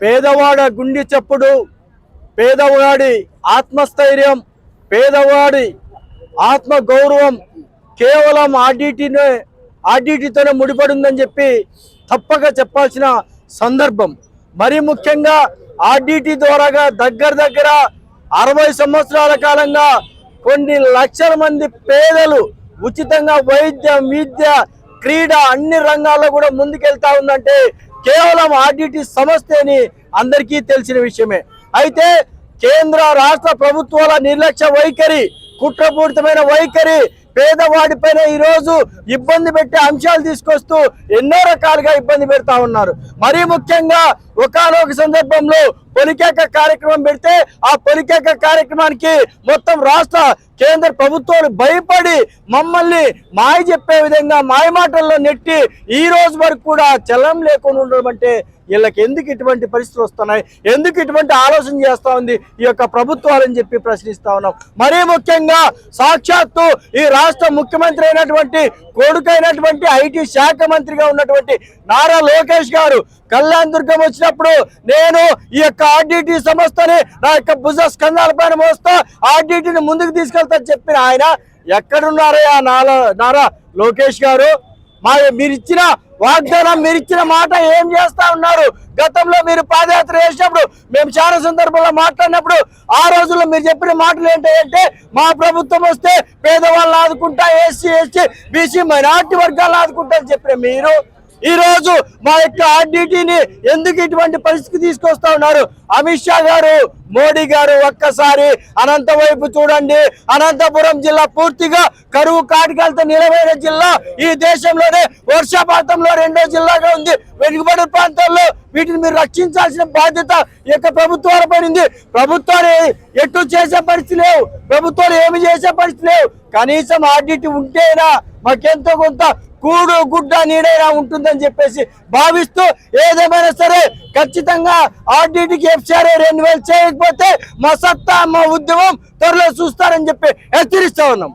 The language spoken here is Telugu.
పేదవాడ గుండె చప్పుడు పేదవాడి ఆత్మస్థైర్యం పేదవాడి ఆత్మ గౌరవం కేవలం ఆర్డిటీనే ఆర్డిటీతోనే ముడిపడి ఉందని చెప్పి తప్పక చెప్పాల్సిన సందర్భం. మరి ముఖ్యంగా ఆర్డిటీ ద్వారాగా దగ్గర దగ్గర అరవై సంవత్సరాల కాలంగా కొన్ని లక్షల మంది పేదలు ఉచితంగా వైద్యం విద్య క్రీడ అన్ని రంగాల్లో కూడా ముందుకెళ్తా ఉందంటే కేవలం ఆర్డిటి సంస్థని అందరికీ తెలిసిన విషయమే. అయితే కేంద్ర రాష్ట్ర ప్రభుత్వాల నిర్లక్ష్య వైఖరి కుట్రపూరితమైన వైఖరి పేదవాడిపైన ఈరోజు ఇబ్బంది పెట్టే అంశాలు తీసుకొస్తూ ఎన్నో రకాలుగా ఇబ్బంది పెడతా ఉన్నారు. మరీ ముఖ్యంగా ఒకనొక సందర్భంలో పొలికేక కార్యక్రమం పెడితే ఆ పొలికేక కార్యక్రమానికి మొత్తం రాష్ట్ర కేంద్ర ప్రభుత్వాలు భయపడి మమ్మల్ని మాయ చెప్పే విధంగా మాయ మాటల్లో నెట్టి ఈ రోజు వరకు కూడా చలం లేకుండా ఉండడం అంటే వీళ్ళకి ఎందుకు ఇటువంటి పరిస్థితులు వస్తున్నాయి? ఎందుకు ఇటువంటి ఆలోచన చేస్తా ఉంది ఈ యొక్క ప్రభుత్వాలని చెప్పి ప్రశ్నిస్తా ఉన్నాం. మరీ ముఖ్యంగా సాక్షాత్తు ఈ రాష్ట్ర ముఖ్యమంత్రి అయినటువంటి కొడుకైనటువంటి ఐటీ శాఖ మంత్రిగా ఉన్నటువంటి నారా లోకేష్ గారు కళ్యాణ్ దుర్గం వచ్చినప్పుడు నేను ఈ యొక్క ఆర్డిటి సంస్థని నా యొక్క భుజ స్కంధాల పైన మోస్తా ఆర్డిటిని ముందుకు తీసుకెళ్తా చెప్పిన ఆయన ఎక్కడున్నారయ్యా నారా నారా లోకేష్ గారు? మా మీరు ఇచ్చిన వాగ్దానం మీరు ఇచ్చిన మాట ఏం చేస్తా ఉన్నారు? గతంలో మీరు పాదయాత్ర చేసినప్పుడు మేము చాలా సందర్భంలో మాట్లాడినప్పుడు ఆ రోజుల్లో మీరు చెప్పిన మాటలు ఏంటంటే మా ప్రభుత్వం వస్తే పేదవాళ్ళని ఆదుకుంటా ఎస్సీ ఎస్టీ బీసీ మైనార్టీ వర్గాలను ఆదుకుంటా అని చెప్పిన మీరు. ఈ రోజు మా యొక్క ఆర్డిటీని ఎందుకు ఇటువంటి పరిస్థితి తీసుకొస్తా ఉన్నారు? అమిత్ షా గారు మోడీ గారు ఒక్కసారి అనంత వైపు చూడండి. అనంతపురం జిల్లా పూర్తిగా కరువు కాటికలతో నిలవైన జిల్లా. ఈ దేశంలోనే వర్షపాతంలో రెండో జిల్లాగా ఉంది. వెనుకబడి ప్రాంతాల్లో వీటిని మీరు రక్షించాల్సిన బాధ్యత ఈ యొక్క ప్రభుత్వాల పడింది ప్రభుత్వాలు ఎటు చేసే పరిస్థితి లేవు. ప్రభుత్వాలు ఏమి చేసే పరిస్థితి లేవు. కనీసం ఆడిట్ ఉంటేనా మాకెంతో కొంత కూడు గుడ్డ నీడైనా ఉంటుందని చెప్పేసి భావిస్తూ ఏదేమైనా సరే ఖచ్చితంగా ఆర్డీటీకి ఎఫ్సిఆర్ఏ రెన్యువల్ చేయకపోతే మా సత్తా మా ఉద్యమం త్వరలో చూస్తారని చెప్పి హెచ్చరిస్తా ఉన్నాం.